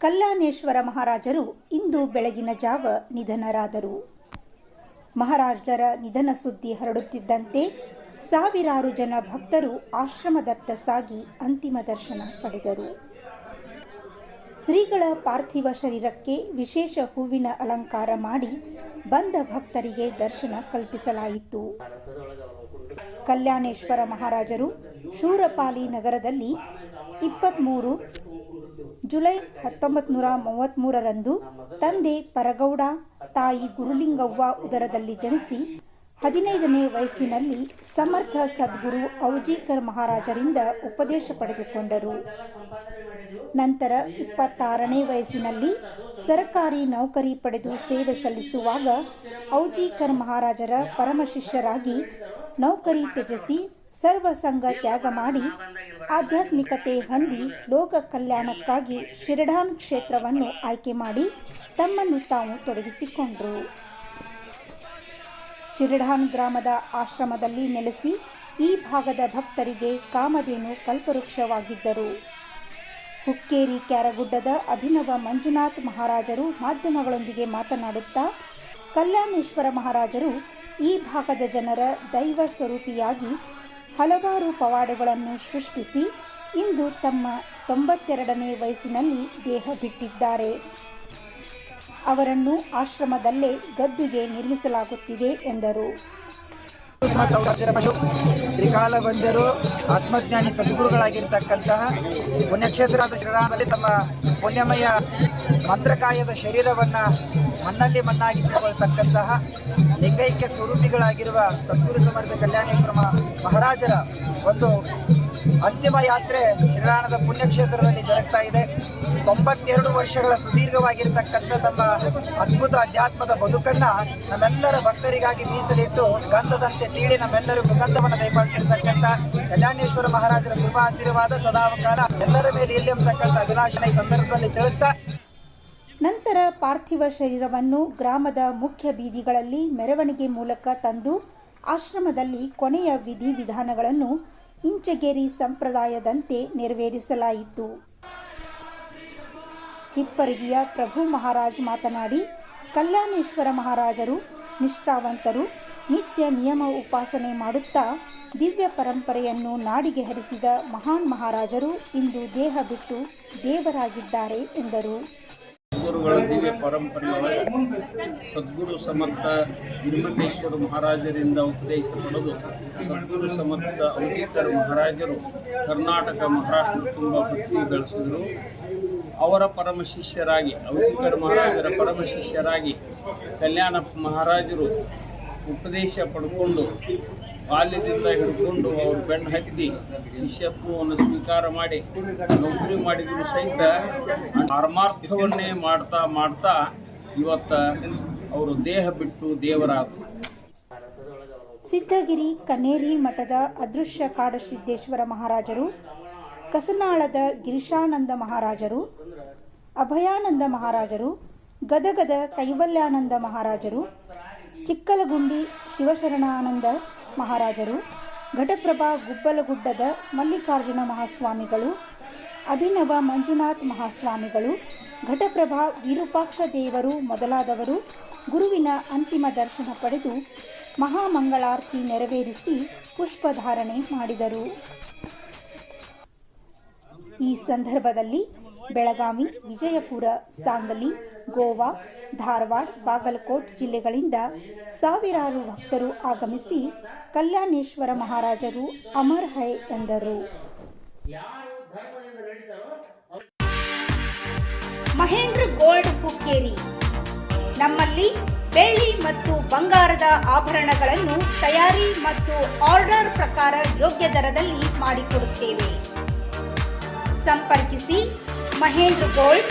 ಕಲ್ಯಾಣೇಶ್ವರ ಮಹಾರಾಜರು ಇಂದು ಬೆಳಗಿನ ಜಾವ ನಿಧನರಾದರು. ಮಹಾರಾಜರ ನಿಧನ ಸುದ್ದಿ ಹರಡುತ್ತಿದ್ದಂತೆ ಸಾವಿರಾರು ಜನ ಭಕ್ತರು ಆಶ್ರಮದತ್ತ ಸಾಗಿ ಅಂತಿಮ ದರ್ಶನ ಪಡೆದರು. ಶ್ರೀಗಳ ಪಾರ್ಥಿವ ಶರೀರಕ್ಕೆ ವಿಶೇಷ ಹೂವಿನ ಅಲಂಕಾರ ಮಾಡಿ ಬಂದ ಭಕ್ತರಿಗೆ ದರ್ಶನ ಕಲ್ಪಿಸಲಾಯಿತು. ಕಲ್ಯಾಣೇಶ್ವರ ಮಹಾರಾಜರು ಶೂರಪಾಲಿ ನಗರದಲ್ಲಿ ಇಪ್ಪತ್ತ್ಮೂರು ಜುಲೈ ಹತ್ತೊಂಬತ್ತು ನೂರ ಮೂವತ್ತ್ಮೂರರಂದು ತಂದೆ ಪರಗೌಡ, ತಾಯಿ ಗುರುಲಿಂಗವ್ವ ಉದರದಲ್ಲಿ ಜನಿಸಿ ಹದಿನೈದನೇ ವಯಸ್ಸಿನಲ್ಲಿ ಸಮರ್ಥ ಸದ್ಗುರು ಔಜೀಕರ್ ಮಹಾರಾಜರಿಂದ ಉಪದೇಶ ಪಡೆದುಕೊಂಡರು. ನಂತರ ಇಪ್ಪತ್ತಾರನೇ ವಯಸ್ಸಿನಲ್ಲಿ ಸರಕಾರಿ ನೌಕರಿ ಪಡೆದು ಸೇವೆ ಸಲ್ಲಿಸುವಾಗ ಔಜೀಕರ್ ಮಹಾರಾಜರ ಪರಮ ಶಿಷ್ಯರಾಗಿ ನೌಕರಿ ತ್ಯಜಿಸಿ ಸರ್ವಸಂಗ ತ್ಯಾಗ ಮಾಡಿ ಆಧ್ಯಾತ್ಮಿಕತೆ ಹೊಂದಿ ಲೋಕ ಕಲ್ಯಾಣಕ್ಕಾಗಿ ಶಿರಡಾನ್ ಕ್ಷೇತ್ರವನ್ನು ಆಯ್ಕೆ ಮಾಡಿ ತಮ್ಮನ್ನು ತಾವು ತೊಡಗಿಸಿಕೊಂಡರು. ಶಿರಡಾನ್ ಗ್ರಾಮದ ಆಶ್ರಮದಲ್ಲಿ ನೆಲೆಸಿ ಈ ಭಾಗದ ಭಕ್ತರಿಗೆ ಕಾಮಧೇನು ಕಲ್ಪವೃಕ್ಷವಾಗಿದ್ದರು. ಹುಕ್ಕೇರಿ ಕ್ಯಾರಗುಡ್ಡದ ಅಭಿನವ ಮಂಜುನಾಥ್ ಮಹಾರಾಜರು ಮಾಧ್ಯಮಗಳೊಂದಿಗೆ ಮಾತನಾಡುತ್ತಾ, ಕಲ್ಯಾಣೇಶ್ವರ ಮಹಾರಾಜರು ಈ ಭಾಗದ ಜನರ ದೈವ ಸ್ವರೂಪಿಯಾಗಿ ಹಲವಾರು ಪವಾಡಗಳನ್ನು ಸೃಷ್ಟಿಸಿ ಇಂದು ತಮ್ಮ ತೊಂಬತ್ತೆರಡನೇ ವಯಸ್ಸಿನಲ್ಲಿ ದೇಹ ಬಿಟ್ಟಿದ್ದಾರೆ. ಅವರನ್ನು ಆಶ್ರಮದಲ್ಲೇ ಗದ್ದುಗೆ ನಿರ್ಮಿಸಲಾಗುತ್ತಿದೆ ಎಂದರು. ತ್ರಿಕಾಲ ಬಂದರು ಆತ್ಮಜ್ಞಾನಿ ಸದ್ಗುರುಗಳಾಗಿರ್ತಕ್ಕಂತಹ ಪುಣ್ಯಕ್ಷೇತ್ರದ ಶರಣದಲ್ಲಿ ತಮ್ಮ ಪುಣ್ಯಮಯ ಮಂತ್ರಕಾಯದ ಶರೀರವನ್ನು ಮಣ್ಣಲ್ಲಿ ಮಣ್ಣಾಗಿಸಿಕೊಳ್ತಕ್ಕಂತಹ ಲಿಂಗೈಕ್ಯ ಸ್ವರೂಪಿಗಳಾಗಿರುವ ಸದ್ಗುರು ಸಮರ್ಥ ಕಲ್ಯಾಣೇಶ್ವರ ಮಹಾರಾಜರ ಒಂದು ಅಂತಿಮ ಯಾತ್ರೆ ಶ್ರೀರಾಮದ ಪುಣ್ಯಕ್ಷೇತ್ರದಲ್ಲಿ ಜರುಗ್ತಾ ಇದೆ. ತೊಂಬತ್ತೆರಡು ವರ್ಷಗಳ ಸುದೀರ್ಘವಾಗಿರ್ತಕ್ಕಂಥ ತಮ್ಮ ಅದ್ಭುತ ಅಧ್ಯಾತ್ಮದ ಬದುಕನ್ನ ನಮ್ಮೆಲ್ಲರ ಭಕ್ತರಿಗಾಗಿ ಮೀಸಲಿಟ್ಟು ಗಂಧದಂತೆ ತೀಡಿ ನಮ್ಮೆಲ್ಲರಿಗೂ ಗಂಧವನ್ನು ದಯಪಾಲಿಸಿರ್ತಕ್ಕಂಥ ಕಲ್ಯಾಣೇಶ್ವರ ಮಹಾರಾಜರ ಕೃಪಾ ಆಶೀರ್ವಾದ ಸದಾಕಾಲ ಎಲ್ಲರ ಮೇಲೆ ಇಲ್ಲಿ ಎಂಬತಕ್ಕಂಥ ಅಭಿಲಾಷನ ಈ ಸಂದರ್ಭದಲ್ಲಿ ತಿಳಿಸ್ತಾ ನಂತರ ಪಾರ್ಥಿವ ಶರೀರವನ್ನು ಗ್ರಾಮದ ಮುಖ್ಯ ಬೀದಿಗಳಲ್ಲಿ ಮೆರವಣಿಗೆ ಮೂಲಕ ತಂದು ಆಶ್ರಮದಲ್ಲಿ ಕೊನೆಯ ವಿಧಿವಿಧಾನಗಳನ್ನು ಇಂಚಗೇರಿ ಸಂಪ್ರದಾಯದಂತೆ ನೆರವೇರಿಸಲಾಯಿತು. ಹಿಪ್ಪರಿಗಿಯ ಪ್ರಭು ಮಹಾರಾಜ್ ಮಾತನಾಡಿ, ಕಲ್ಯಾಣೇಶ್ವರ ಮಹಾರಾಜರು ನಿಷ್ಠಾವಂತರು, ನಿತ್ಯ ನಿಯಮ ಉಪಾಸನೆ ಮಾಡುತ್ತಾ ದಿವ್ಯ ಪರಂಪರೆಯನ್ನು ನಾಡಿಗೆ ಹರಿಸಿದ ಮಹಾನ್ ಮಹಾರಾಜರು ಇಂದು ದೇಹ ಬಿಟ್ಟು ದೇವರಾಗಿದ್ದಾರೆ ಎಂದರು. ಗುರುಗಳ ದಿವ್ಯ ಪರಂಪರೆಯೊಳಗೆ ಸದ್ಗುರು ಸಮರ್ಥ ಹಿರಿಮಂತೇಶ್ವರ ಮಹಾರಾಜರಿಂದ ಉಪದೇಶ ಪಡೆದು ಸದ್ಗುರು ಸಮರ್ಥ ಅಂಬೇಡ್ಕರ್ ಮಹಾರಾಜರು ಕರ್ನಾಟಕ, ಮಹಾರಾಷ್ಟ್ರ ತುಂಬ ಭಕ್ತಿ ಬೆಳೆಸಿದರು. ಅವರ ಪರಮ ಶಿಷ್ಯರಾಗಿ, ಅಂಬೇಡ್ಕರ್ ಮಹಾರಾಜರ ಪರಮ ಶಿಷ್ಯರಾಗಿ ಕಲ್ಯಾಣ ಮಹಾರಾಜರು ಉಪದೇಶ ಪಡ್ಕೊಂಡು ಬಾಲ್ಯದಿಂದ ಹಿಡ್ಕೊಂಡು ಅವರು ಬೆನ್ನು ಹತ್ತಿ ಶಿಷ್ಯತ್ವವನ್ನು ಸ್ವೀಕಾರ ಮಾಡಿ, ನೌಕರಿ ಮಾಡಿದ್ರು ಸಹಿತ ಪರಮಾರ್ಥವನ್ನೇ ಮಾಡ್ತಾ ಮಾಡ್ತಾ ಇವತ್ತ ಅವರು ದೇಹ ಬಿಟ್ಟು ದೇವರಾದರು. ಸಿದ್ಧಗಿರಿ ಕನೇರಿ ಮಠದ ಅದೃಶ್ಯ ಕಾಡಸಿದ್ದೇಶ್ವರ ಮಹಾರಾಜರು, ಕಸನಾಳದ ಗಿರಿಶಾನಂದ ಮಹಾರಾಜರು, ಅಭಯಾನಂದ ಮಹಾರಾಜರು, ಗದಗದ ಕೈವಲ್ಯಾನಂದ ಮಹಾರಾಜರು ಚಿಕ್ಕಲಗುಂಡಿ ಶಿವಶರಣಾನಂದ ಮಹಾರಾಜರು, ಘಟಪ್ರಭಾ ಗುಬ್ಬಲಗುಡ್ಡದ ಮಲ್ಲಿಕಾರ್ಜುನ ಮಹಾಸ್ವಾಮಿಗಳು, ಅಭಿನವ ಮಂಜುನಾಥ್ ಮಹಾಸ್ವಾಮಿಗಳು, ಘಟಪ್ರಭಾ ವಿರೂಪಾಕ್ಷ ದೇವರು ಮೊದಲಾದವರು ಗುರುವಿನ ಅಂತಿಮ ದರ್ಶನ ಪಡೆದು ಮಹಾಮಂಗಳಾರತಿ ನೆರವೇರಿಸಿ ಪುಷ್ಪಧಾರಣೆ ಮಾಡಿದರು. ಈ ಸಂದರ್ಭದಲ್ಲಿ ಬೆಳಗಾವಿ ವಿಜಯಪುರ, ಸಾಂಗಲಿ ಗೋವಾ, ಧಾರವಾಡ, ಬಾಗಲಕೋಟ್ ಜಿಲ್ಲೆಗಳಿಂದ ಸಾವಿರಾರು ಭಕ್ತರು ಆಗಮಿಸಿ ಕಲ್ಯಾಣೇಶ್ವರ ಮಹಾರಾಜರು ಅಮರ್ ಹೈ ಎಂದರು. ಮಹೇಂದ್ರ ಗೋಲ್ಡ್ ಕುಕ್ಕೇರಿ. ನಮ್ಮಲ್ಲಿ ಬೆಳ್ಳಿ ಮತ್ತು ಬಂಗಾರದ ಆಭರಣಗಳನ್ನು ತಯಾರಿ ಮತ್ತು ಆರ್ಡರ್ ಪ್ರಕಾರ ಯೋಗ್ಯ ದರದಲ್ಲಿ ಮಾಡಿಕೊಡುತ್ತೇವೆ. ಸಂಪರ್ಕಿಸಿ ಮಹೇಂದ್ರ ಗೋಲ್ಡ್